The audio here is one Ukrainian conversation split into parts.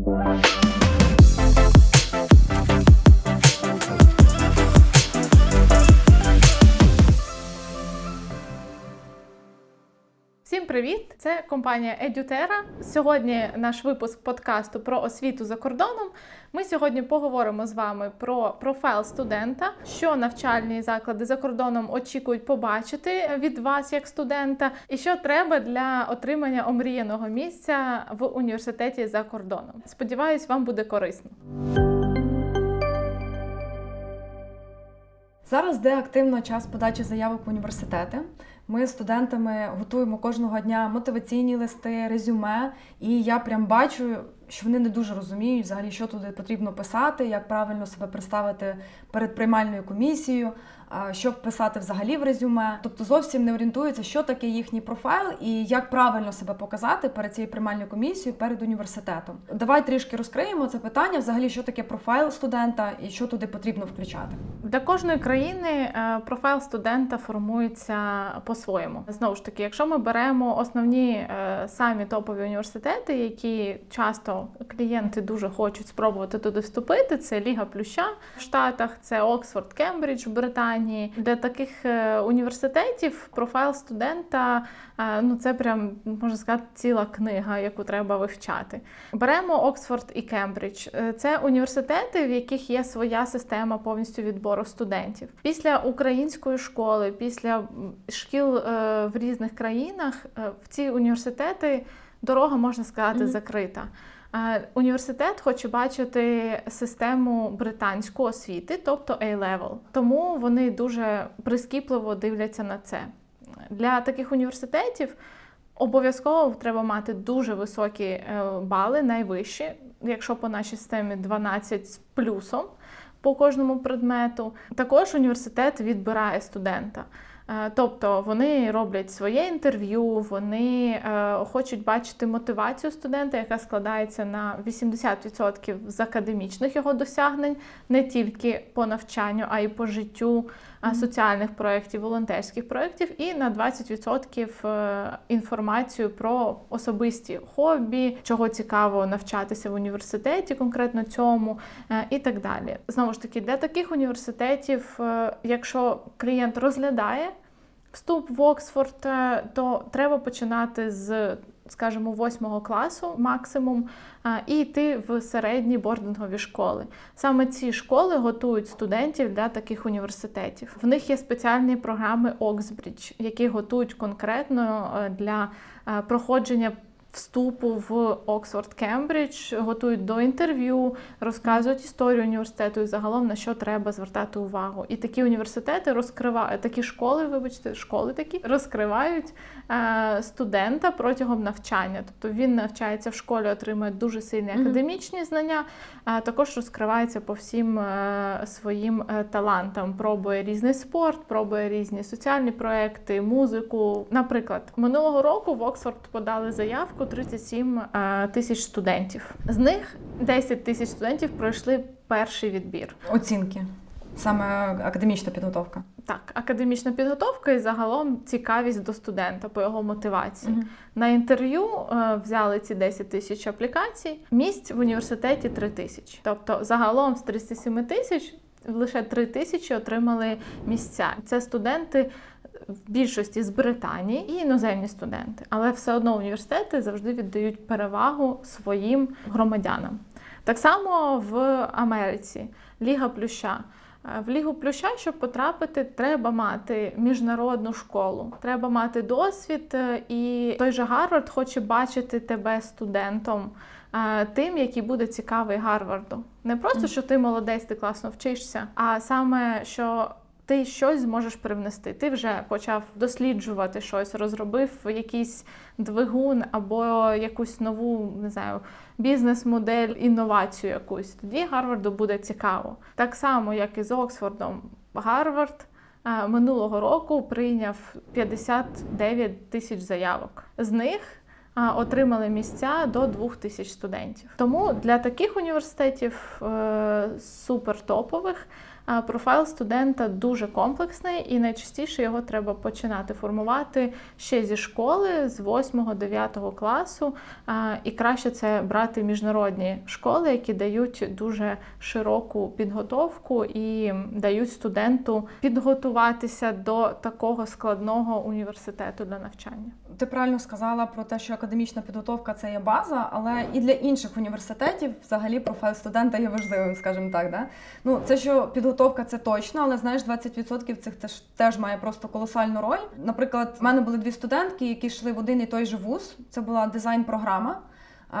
Всім Це компанія Едютера. Сьогодні наш випуск подкасту про освіту за кордоном. Ми сьогодні поговоримо з вами про профайл студента, що навчальні заклади за кордоном очікують побачити від вас як студента, і що треба для отримання омріяного місця в університеті за кордоном. Сподіваюсь, вам буде корисно. Зараз де активно час подачі заявок в університети. Ми з студентами готуємо кожного дня мотиваційні листи, резюме, і я прям бачу, що вони не дуже розуміють взагалі, що туди потрібно писати, як правильно себе представити перед приймальною комісією, що вписати взагалі в резюме. Тобто зовсім не орієнтуються, що таке їхній профайл і як правильно себе показати перед цією приймальною комісією, перед університетом. Давай трішки розкриємо це питання, взагалі, що таке профайл студента і що туди потрібно включати. Для кожної країни е, профайл студента формується по-своєму. Знову ж таки, якщо ми беремо основні е, самі топові університети, які часто клієнти дуже хочуть спробувати туди вступити, це Ліга Плюща в Штатах, це Оксфорд, Кембридж в Британії. Для таких е, університетів профайл студента е, ну це прям можна сказати ціла книга, яку треба вивчати. Беремо Оксфорд і Кембридж. Е, Це університети, в яких є своя система повністю відбору студентів. Після української школи, після шкіл в різних країнах, в ці університети дорога можна сказати закрита. Університет хоче бачити систему британської освіти, тобто A-level. Тому вони дуже прискіпливо дивляться на це. Для таких університетів обов'язково треба мати дуже високі е, бали, найвищі, якщо по нашій системі 12 з плюсом по кожному предмету. Також університет відбирає студента. Е, Тобто вони роблять своє інтерв'ю, вони е, хочуть бачити мотивацію студента, яка складається на 80% з академічних його досягнень, не тільки по навчанню, а й по життю е, соціальних проєктів, волонтерських проєктів, і на 20% е, інформацію про особисті хобі, чого цікаво навчатися в університеті, конкретно цьому, і так далі. Знову ж таки, для таких університетів, якщо клієнт розглядає вступ в Оксфорд, е, то треба починати з, скажімо, восьмого класу максимум, е, і йти в середні бордингові школи. Саме ці школи готують студентів для таких університетів. В них є спеціальні програми Оксбридж, які готують конкретно е, для проходження. Вступу в Оксфорд Кембридж готують до інтерв'ю, розказують історію університету і загалом на що треба звертати увагу. І такі університети розкривають такі школи, вибачте, школи такі розкривають е, студента протягом навчання. Тобто він навчається в школі, отримує дуже сильні академічні знання, а також розкривається по всім е, своїм е, талантам. Пробує різний спорт, пробує різні соціальні проекти, музику. Наприклад, минулого року в Оксфорд подали заявку 37 е, тисяч студентів. З них 10 тисяч студентів пройшли перший відбір. Оцінки. Саме академічна підготовка. Так, академічна підготовка і загалом цікавість до студента по його мотивації. Мгм. На інтерв'ю е, взяли ці 10 тисяч аплікацій. Місць в університеті 3 тисячі. Тобто, загалом з 37 тисяч лише 3 тисячі отримали місця. Це студенти в більшості з Британії і іноземні студенти, але все одно університети завжди віддають перевагу своїм громадянам. Так само в Америці Ліга Плюща. Е, В Лігу Плюща, щоб потрапити, треба мати міжнародну школу, треба мати досвід, е, і той же Гарвард хоче бачити тебе студентом, е, тим, який буде цікавий Гарварду. Не просто, що ти молодець, ти класно вчишся, а саме, що ти щось зможеш привнести. Ти вже почав досліджувати щось, розробив якийсь двигун або якусь нову, не знаю, бізнес-модель, інновацію якусь. Тоді Гарварду буде цікаво. Так само, як і з Оксфордом, Гарвард е, минулого року прийняв 59 тисяч заявок. З них отримали місця до 2 тисяч студентів. Тому для таких університетів е, супертопових профайл студента дуже комплексний, і найчастіше його треба починати формувати ще зі школи, з 8-9 класу. І краще це брати міжнародні школи, які дають дуже широку підготовку і дають студенту підготуватися до такого складного університету для навчання. Ти правильно сказала про те, що академічна підготовка це є база, але і для інших університетів взагалі профайл студента є важливим, скажімо так. Да? Ну, це що підготовка це точно, але знаєш, 20% цих теж теж має просто колосальну роль. Наприклад, в мене були дві студентки, які йшли в один і той же вуз. Це була дизайн-програма.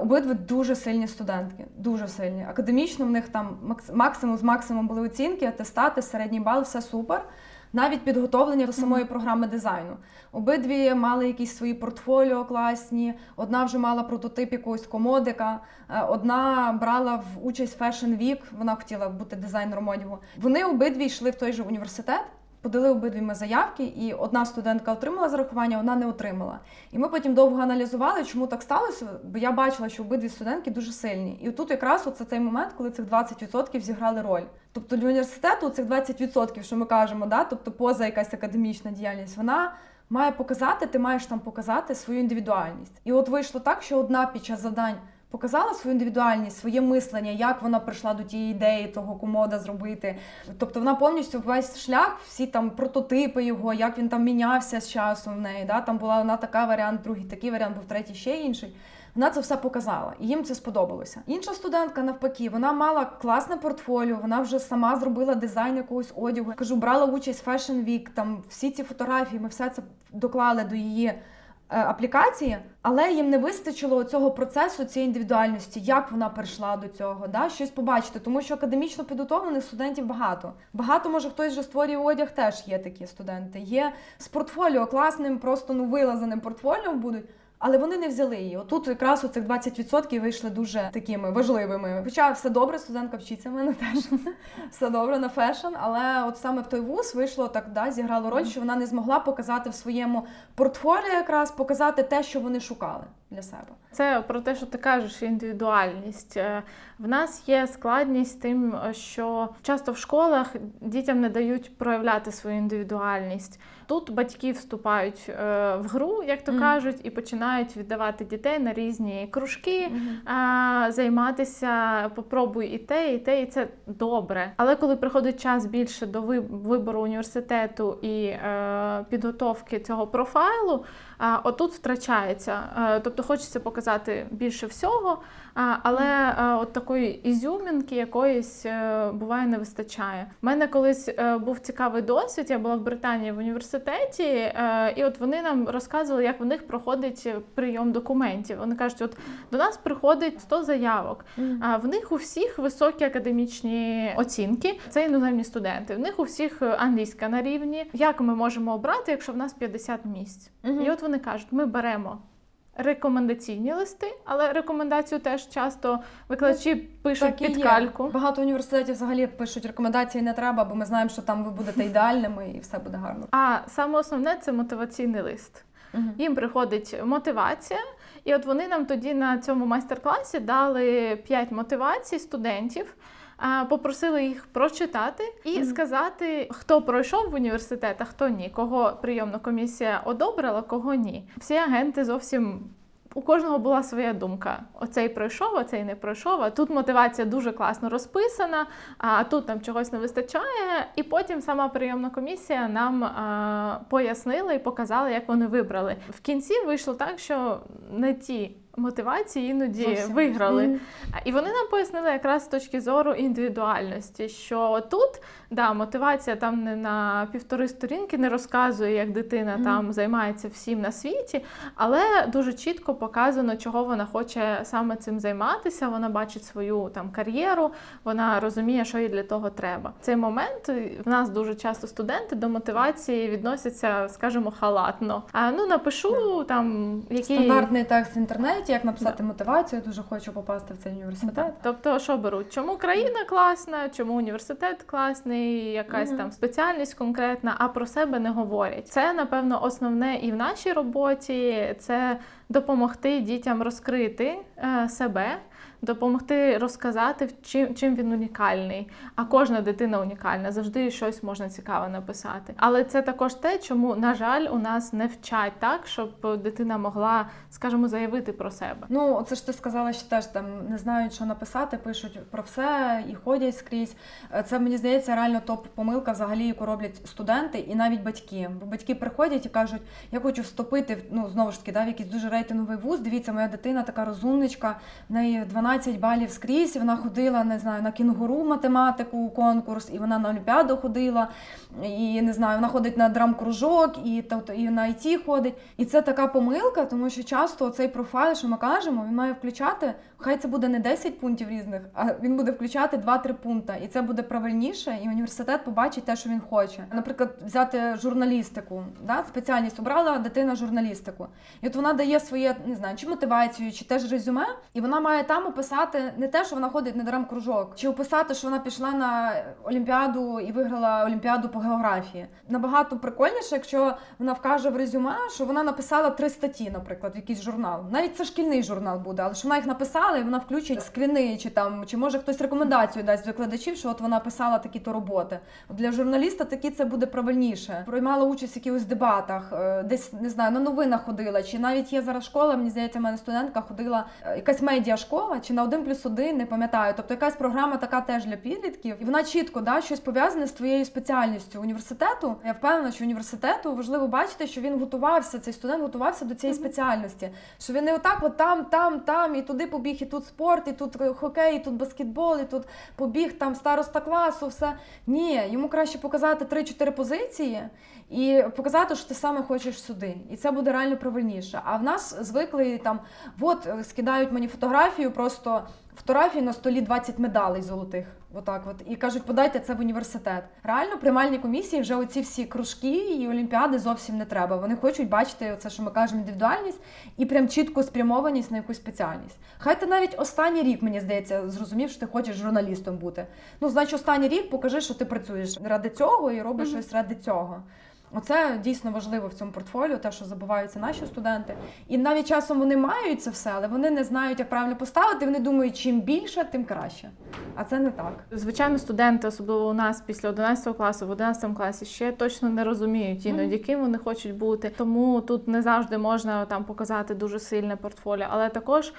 Обидві дуже сильні студентки, дуже сильні. Академічно в них там максимум з максимум були оцінки, атестати, середній бал, все супер. Навіть підготовлення до самої програми дизайну. Обидві мали якісь свої портфоліо класні. Одна вже мала прототип якогось комодика, е, одна брала в участь Fashion Week, вона хотіла бути дизайнером одягу. Вони обидві йшли в той же університет. Подали обидві ми заявки, і одна студентка отримала зарахування, одна не отримала. І ми потім довго аналізували, чому так сталося, бо я бачила, що обидві студентки дуже сильні. І тут якраз оце цей момент, коли цих 20% зіграли роль. Тобто для університету цих 20%, що ми кажемо, да, тобто поза якась академічна діяльність, вона має показати, ти маєш там показати свою індивідуальність. І от вийшло так, що одна під час завдань показала свою індивідуальність, своє мислення, як вона прийшла до тієї ідеї, того комода зробити. Тобто вона повністю весь шлях, всі там прототипи його, як він там мінявся з часом в неї. Да? Там була одна така варіант, другий такий варіант, був третій ще інший. Вона це все показала, і їм це сподобалося. Інша студентка, навпаки, вона мала класне портфоліо, вона вже сама зробила дизайн якогось одягу. Кажу, брала участь в Fashion Week, там всі ці фотографії, ми все це доклали до її аплікації, але їм не вистачило цього процесу, цієї індивідуальності, як вона прийшла до цього, да? щось побачити. Тому що академічно підготовлених студентів багато. Багато, може, хтось вже створює одяг, теж є такі студенти. Є з портфоліо класним, просто ну вилазаним портфоліо будуть. Але вони не взяли її. Отут якраз у цих 20% вийшли дуже такими важливими. Хоча все добре, студентка вчиться в мене теж все добре на фешн. Але от саме в той вуз вийшло так, да, зіграло роль, що вона не змогла показати в своєму портфоліо якраз показати те, що вони шукали для себе. Це про те, що ти кажеш, індивідуальність. Е, В нас є складність тим, що часто в школах дітям не дають проявляти свою індивідуальність. Тут батьки вступають е, в гру, як то Мгм. кажуть, і починають віддавати дітей на різні кружки, а, займатися, попробуй і те, і те, і це добре. Але коли приходить час більше до вибору університету і е, підготовки цього профайлу, отут втрачається. Е, тобто хочеться показати більше всього, а, але е, от такої ізюмінки якоїсь е, буває не вистачає. У мене колись е, був цікавий досвід. Я була в Британії в університеті, і от вони нам розказували, як в них проходить прийом документів. Вони кажуть, от до нас приходить 100 заявок. А в них у всіх високі академічні оцінки. Це іноземні студенти. В них у всіх англійська на рівні. Як ми можемо обрати, якщо в нас 50 місць? І от вони кажуть, ми беремо. Рекомендаційні листи, але рекомендацію теж часто викладачі пишуть під є. кальку. Багато університетів взагалі пишуть рекомендації не треба, бо ми знаємо, що там ви будете ідеальними і все буде гарно. А саме основне це мотиваційний лист. Їм приходить мотивація, і от вони нам тоді на цьому майстер-класі дали 5 мотивацій студентів. Попросили їх прочитати і Мгм. сказати, хто пройшов в університет, а хто ні, кого прийомна комісія одобрила, кого ні. Всі агенти зовсім у кожного була своя думка. Оцей пройшов, оцей не пройшов. А тут мотивація дуже класно розписана, а тут нам чогось не вистачає. І потім сама прийомна комісія нам а, пояснила і показала, як вони вибрали. В кінці вийшло так, що не ті. Мотивації іноді Зовсім. виграли. І вони нам пояснили якраз з точки зору індивідуальності, що тут да, мотивація там не на півтори сторінки не розказує, як дитина там займається всім на світі, але дуже чітко показано, чого вона хоче саме цим займатися. Вона бачить свою там кар'єру, вона розуміє, що їй для того треба. Цей момент е, в нас дуже часто студенти до мотивації відносяться, скажімо, халатно. А ну напишу там які Стандартний текст в інтернеті, як написати мотивацію, я дуже хочу попасти в цей університет. Так. Тобто, що беруть? Чому країна класна, чому університет класний, якась угу. там спеціальність конкретна, а про себе не говорять. Це напевно основне і в нашій роботі це допомогти дітям розкрити е, себе. допомогти розказати, чим, чим він унікальний. А кожна дитина унікальна, завжди щось можна цікаве написати. Але це також те, чому, на жаль, у нас не вчать так, щоб дитина могла, скажімо, заявити про себе. Ну, це ж ти сказала, що теж там не знають, що написати, пишуть про все і ходять скрізь. Е, Це мені здається реально топ-помилка, взагалі, яку роблять студенти і навіть батьки. Бо батьки приходять і кажуть, я хочу вступити ну знову ж таки, да, в якийсь дуже рейтинговий вуз. Дивіться, моя дитина така розумничка, в неї 12 балів скрізь. Вона ходила, не знаю, на кінгуру математику конкурс, і вона на Олімпіаду ходила. І не знаю, вона ходить на драм-кружок, і тобто і на IT ходить. І це така помилка, тому що часто цей профайл, що ми кажемо, він має включати. Хай це буде не 10 пунктів різних, а він буде включати 2-3 пункти. І це буде правильніше, і університет побачить те, що він хоче. Наприклад, взяти журналістику, да? спеціальність обрала дитина журналістику. І от вона дає своє, не знаю, чи мотивацію, чи теж резюме, і вона має там описати не те, що вона ходить на драм-кружок, чи описати, що вона пішла на Олімпіаду і виграла Олімпіаду по географії. Набагато прикольніше, якщо вона вкаже в резюме, що вона написала три статті, наприклад, в якийсь журнал. Навіть це шкільний журнал буде, але що вона їх написала, і вона включить скріни, чи там, чи може хтось рекомендацію дасть з викладачів, що от вона писала такі-то роботи. Для журналіста такі це буде правильніше. Приймала участь в якихось дебатах, е, десь не знаю, на новинах ходила, чи навіть є зараз школа. Мені здається, в мене студентка ходила е, якась медіашкола, чи на 1 плюс 1, не пам'ятаю. Тобто якась програма така теж для підлітків, і вона чітко да щось пов'язане з твоєю спеціальністю університету. Я впевнена, що університету важливо бачити, що він готувався. Цей студент готувався до цієї спеціальності. Що він не отак, от там, там, там, і туди побіг, і тут спорт, і тут хокей, і тут баскетбол, і тут побіг там староста класу. Все ні, йому краще показати 3-4 позиції і показати, що ти саме хочеш сюди. І це буде реально правильніше. А в нас звикли там, от е, скидають мені фотографію, просто фотографії на столі 20 медалей золотих. Отак, от і кажуть, подайте це в університет. Реально, приймальні комісії вже оці всі кружки і олімпіади зовсім не треба. Вони хочуть бачити це, що ми кажемо, індивідуальність і прям чітку спрямованість на якусь спеціальність. Хай ти навіть останній рік, мені здається, зрозумів, що ти хочеш журналістом бути. Ну, значить, останній рік покажи, що ти працюєш ради цього і робиш Мгм. щось ради цього. Оце дійсно важливо в цьому портфоліо, те, що забуваються наші студенти. І навіть часом вони мають це все, але вони не знають, як правильно поставити. Вони думають, чим більше, тим краще. А це не так. Звичайно, студенти, особливо у нас після 11 класу, в 11 класі, ще точно не розуміють іноді, ким вони хочуть бути. Тому тут не завжди можна там показати дуже сильне портфоліо. Але також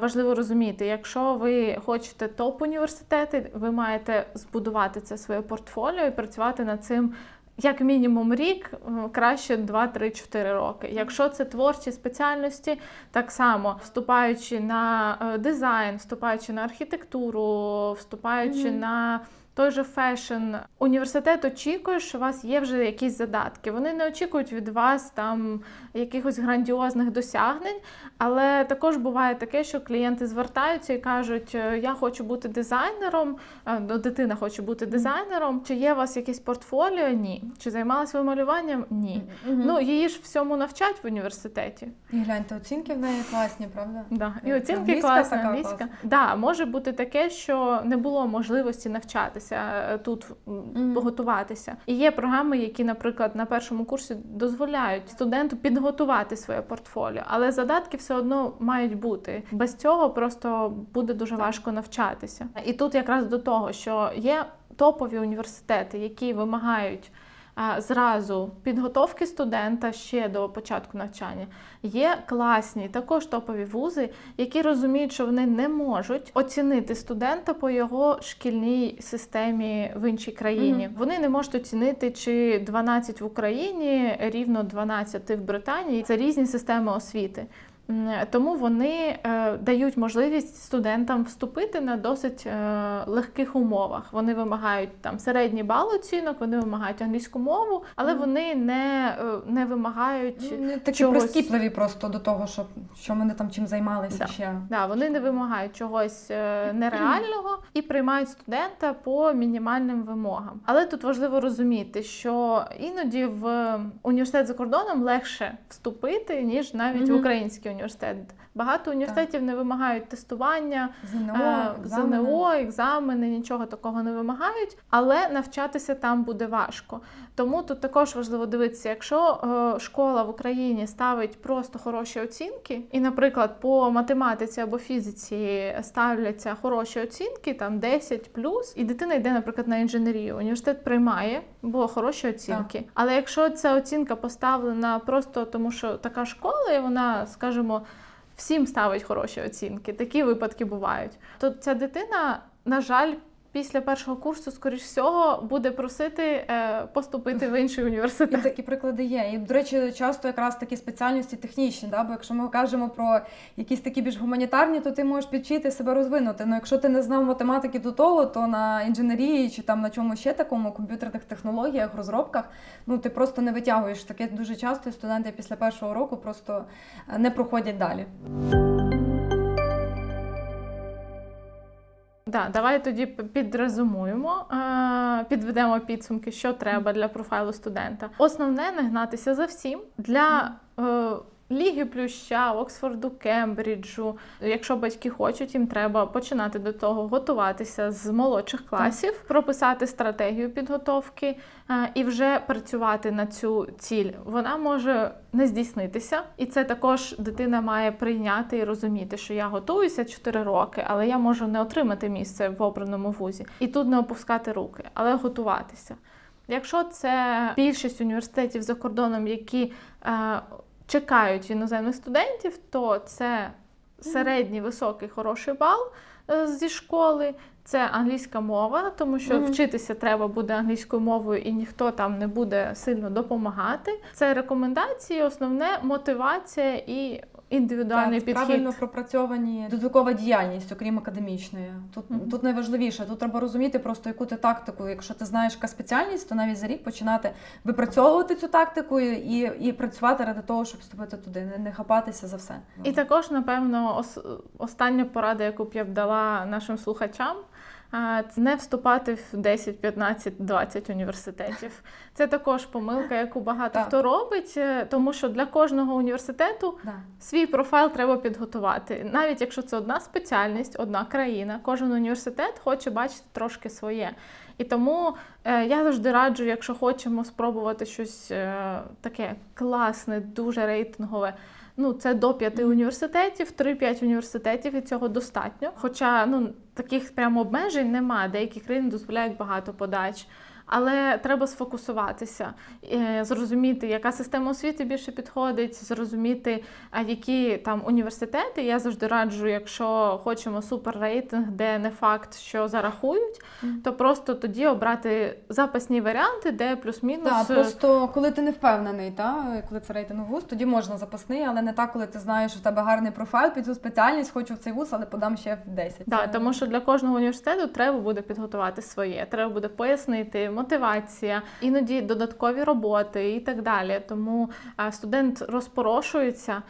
важливо розуміти, якщо ви хочете топ університети, ви маєте збудувати це своє портфоліо і працювати над цим. Як мінімум рік, краще 2-3-4 роки. Якщо це творчі спеціальності, так само вступаючи на е, дизайн, вступаючи на архітектуру, вступаючи Мгм. на той же фешн, університет очікує, що у вас є вже якісь задатки. Вони не очікують від вас там якихось грандіозних досягнень, але також буває таке, що клієнти звертаються і кажуть: «Е, Я хочу бути дизайнером, е, ну, дитина хоче бути дизайнером. Чи є у вас якесь портфоліо? Ні. Чи займалась ви малюванням? Ні. Мгм. Ну її ж всьому навчать в університеті. і гляньте, оцінки в неї класні, правда? Да. І оцінки така англійська. класна. Да, може бути таке, що не було можливості навчатися е, тут, готуватися. І є програми, які, наприклад, на першому курсі дозволяють студенту підготувати своє портфоліо, але задатки все одно мають бути. Без цього просто буде дуже важко навчатися. І тут якраз до того, що є топові університети, які вимагають. Зразу підготовки студента ще до початку навчання є класні, також топові вузи, які розуміють, що вони не можуть оцінити студента по його шкільній системі в іншій країні. Мгм. Вони не можуть оцінити, чи 12 в Україні рівно 12 в Британії. Це різні системи освіти. Тому вони е, дають можливість студентам вступити на досить е, легких умовах. Вони вимагають там середній бал оцінок, вони вимагають англійську мову, але вони не, е, не вимагають Ну, не такі чогось. прискіпливі просто до того, що, що вони там чим займалися Да. ще. Да, вони не вимагають чогось нереального і приймають студента по мінімальним вимогам. Але тут важливо розуміти, що іноді в університет за кордоном легше вступити, ніж навіть в Мгм. український університет. Багато університетів не вимагають тестування, ЗНО, Е, екзамени. ЗНО, екзамени, нічого такого не вимагають, але навчатися там буде важко. Тому тут також важливо дивитися, якщо е, школа в Україні ставить просто хороші оцінки, і, наприклад, по математиці або фізиці ставляться хороші оцінки, там 10 плюс, і дитина йде, наприклад, на інженерію. Університет приймає, бо хороші оцінки. Але якщо ця оцінка поставлена просто тому, що така школа, і вона, скажімо, всім ставить хороші оцінки. Такі випадки бувають. То ця дитина, на жаль, після першого курсу, скоріш всього, буде просити е, поступити в інший І такі приклади є. І, до речі, часто якраз такі спеціальності технічні, да? бо якщо ми кажемо про якісь такі більш гуманітарні, то ти можеш підвчити себе розвинути. Ну якщо ти не знав математики до того, то на інженерії чи там на чому ще такому комп'ютерних технологіях, розробках, ну ти просто не витягуєш. Таке дуже часто і студенти після першого року просто е, не проходять далі. Да, давай тоді підрезумуємо, підведемо підсумки, що треба для профайлу студента. Основне не гнатися за всім для. Ліги Плюща, Оксфорду, Кембриджу. Якщо батьки хочуть, їм треба починати до того готуватися з молодших класів, прописати стратегію підготовки е, і вже працювати на цю ціль. Вона може не здійснитися, і це також дитина має прийняти і розуміти, що я готуюся 4 роки, але я можу не отримати місце в обраному вузі. І тут не опускати руки, але готуватися. Якщо це більшість університетів за кордоном, які е, чекають іноземних студентів, то це середній, високий, хороший бал е, зі школи. Це англійська мова, тому що Мгм. вчитися треба буде англійською мовою, і ніхто там не буде сильно допомагати. Це рекомендації, основне мотивація і індивідуальний Так, підхід. правильно пропрацьовані додаткова діяльність, окрім академічної. Тут, Мгм. тут найважливіше. Тут треба розуміти просто яку ти тактику. Якщо ти знаєш яка спеціальність, то навіть за рік починати випрацьовувати цю тактику і, і працювати ради того, щоб вступити туди, не, не хапатися за все. І також, напевно, ос- остання порада, яку б я б дала нашим слухачам. Не вступати в 10, 15, 20 університетів. Це також помилка, яку багато Так. хто робить, е, тому що для кожного університету Да. свій профайл треба підготувати. Навіть якщо це одна спеціальність, одна країна, кожен університет хоче бачити трошки своє. І тому е, я завжди раджу, якщо хочемо спробувати щось е, таке класне, дуже рейтингове. Ну, це до п'яти університетів, 3-5 університетів, і цього достатньо. Хоча ну таких прямо обмежень немає. Деякі країни дозволяють багато подач. Але треба сфокусуватися, е, зрозуміти, яка система освіти більше підходить, зрозуміти, які там університети. Я завжди раджу, якщо хочемо суперрейтинг, де не факт, що зарахують, то просто тоді обрати запасні варіанти, де плюс-мінус. Так, е, просто коли ти не впевнений, та, коли це рейтинг вуз, тоді можна запасний, але не так, коли ти знаєш, що в тебе гарний профайл під цю спеціальність, хочу в цей вуз, але подам ще в 10. Да, Це- тому що для кожного університету треба буде підготувати своє, треба буде пояснити мотивація, іноді додаткові роботи і так далі. Тому студент розпорошується,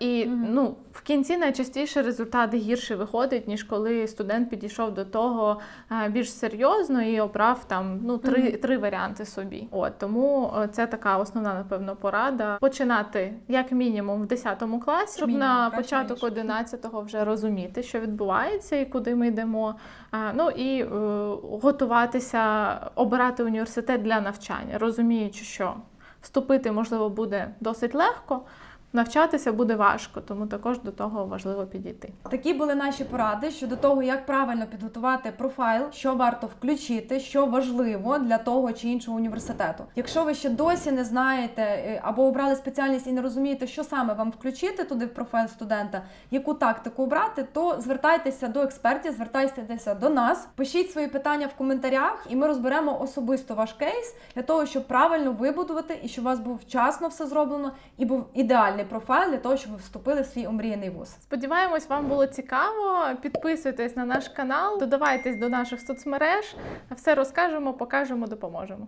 і ну в кінці найчастіше результат гірше виходить, ніж коли студент підійшов до того більш серйозно і обрав там ну три, три варіанти собі. От тому е, це така основна, напевно, порада починати як мінімум в 10 класі, щоб Мінімум, на краще початок раніше. 11-го вже розуміти, що відбувається і куди ми йдемо. А, Ну і е, готуватися, обирати університет для навчання, розуміючи, що вступити можливо буде досить легко. Навчатися буде важко, тому також до того важливо підійти. Такі були наші поради щодо того, як правильно підготувати профайл, що варто включити, що важливо для того чи іншого університету. Якщо ви ще досі не знаєте е, або обрали спеціальність і не розумієте, що саме вам включити туди в профайл студента, яку тактику обрати, то звертайтеся до експертів, звертайтеся до нас, пишіть свої питання в коментарях, і ми розберемо особисто ваш кейс для того, щоб правильно вибудувати і щоб у вас був вчасно все зроблено і був ідеальний профайл для того, щоб ви вступили в свій омріяний вуз. Сподіваємось, вам було цікаво. Підписуйтесь на наш канал, додавайтесь до наших соцмереж. Все розкажемо, покажемо, допоможемо.